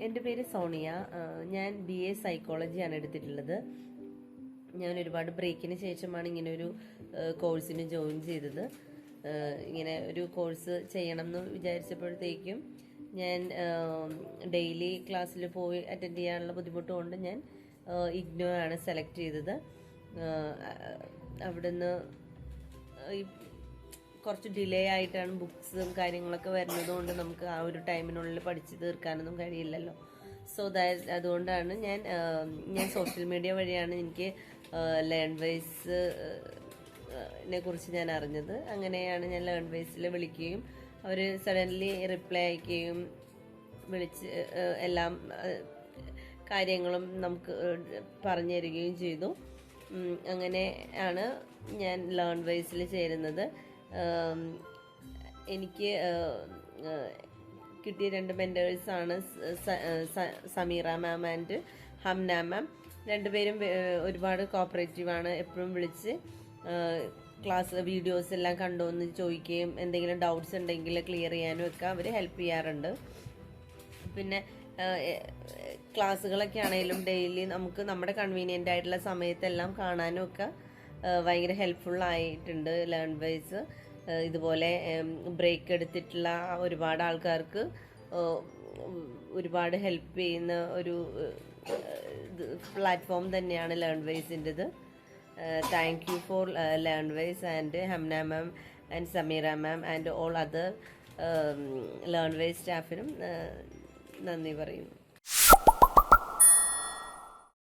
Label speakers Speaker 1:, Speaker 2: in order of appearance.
Speaker 1: എന്റെ പേര് സോണിയ. ഞാൻ ബി എ സൈക്കോളജിയാണ് എടുത്തിട്ടുള്ളത്. ഞാൻ ഒരുപാട് ബ്രേക്കിന് ശേഷമാണ് ഇങ്ങനെ ഒരു കോഴ്സിന് ജോയിൻ ചെയ്തത്. ഇങ്ങനെ ഒരു കോഴ്സ് ചെയ്യണം എന്ന് വിചാരിച്ചപ്പോഴത്തേക്കും ഞാൻ ഡെയിലി ക്ലാസ്സിൽ പോയി അറ്റൻഡ് ചെയ്യാനുള്ള ബുദ്ധിമുട്ട് കൊണ്ട് ഞാൻ ഇഗ്നോ ആണ് സെലക്ട് ചെയ്തത്. അവിടുന്ന് കുറച്ച് ഡിലേ ആയിട്ടാണ് ബുക്സും കാര്യങ്ങളൊക്കെ വരുന്നത് കൊണ്ട് നമുക്ക് ആ ഒരു ടൈമിനുള്ളിൽ പഠിച്ച് തീർക്കാനൊന്നും കഴിയില്ലല്ലോ. സോ ദാറ്റ് അതുകൊണ്ടാണ് ഞാൻ ഞാൻ സോഷ്യൽ മീഡിയ വഴിയാണ് എനിക്ക് ലേൺ വൈസ് നെ കുറിച്ച് ഞാൻ അറിഞ്ഞത്. അങ്ങനെയാണ് ഞാൻ ലേൺ വൈസിൽ വിളിക്കുകയും അവർ സഡൻലി റിപ്ലൈ അയക്കുകയും വിളിച്ച് എല്ലാം കാര്യങ്ങളും നമുക്ക് പറഞ്ഞു തരികയും ചെയ്തു. അങ്ങനെയാണ് ഞാൻ ലേൺ വൈസിൽ ചേരുന്നത്. എനിക്ക് കിട്ടിയ രണ്ട് മെന്റേഴ്സാണ് സമീറ മാം ആൻഡ് ഹംന മാം രണ്ടുപേരും ഒരുപാട് കോപ്പറേറ്റീവാണ് എപ്പോഴും വിളിച്ച് ക്ലാസ് വീഡിയോസ് എല്ലാം കണ്ടോ എന്ന് ചോദിക്കുകയും എന്തെങ്കിലും ഡൗട്ട്സ് ഉണ്ടെങ്കിൽ ക്ലിയർ ചെയ്യാനും ഒക്കെ അവർ ഹെൽപ്പ് ചെയ്യാറുണ്ട്. പിന്നെ ക്ലാസ്സുകളൊക്കെ ആണെങ്കിലും ഡെയിലി നമുക്ക് നമ്മുടെ കൺവീനിയന്റ് ആയിട്ടുള്ള സമയത്തെല്ലാം കാണാനും ഒക്കെ ഭയങ്കര ഹെൽപ്ഫുള്ളായിട്ടുണ്ട് ലേൺ വൈസ് ഇതുപോലെ ബ്രേക്ക് എടുത്തിട്ടുള്ള ഒരുപാട് ആൾക്കാർക്ക് ഒരുപാട് ഹെൽപ്പ് ചെയ്യുന്ന ഒരു പ്ലാറ്റ്ഫോം തന്നെയാണ് Learn വൈസിന്റെത് thank you for Learn Wise and Hamna ma'am and Sameera ma'am and all other Learn Wise സ്റ്റാഫിനും നന്ദി പറയുന്നു.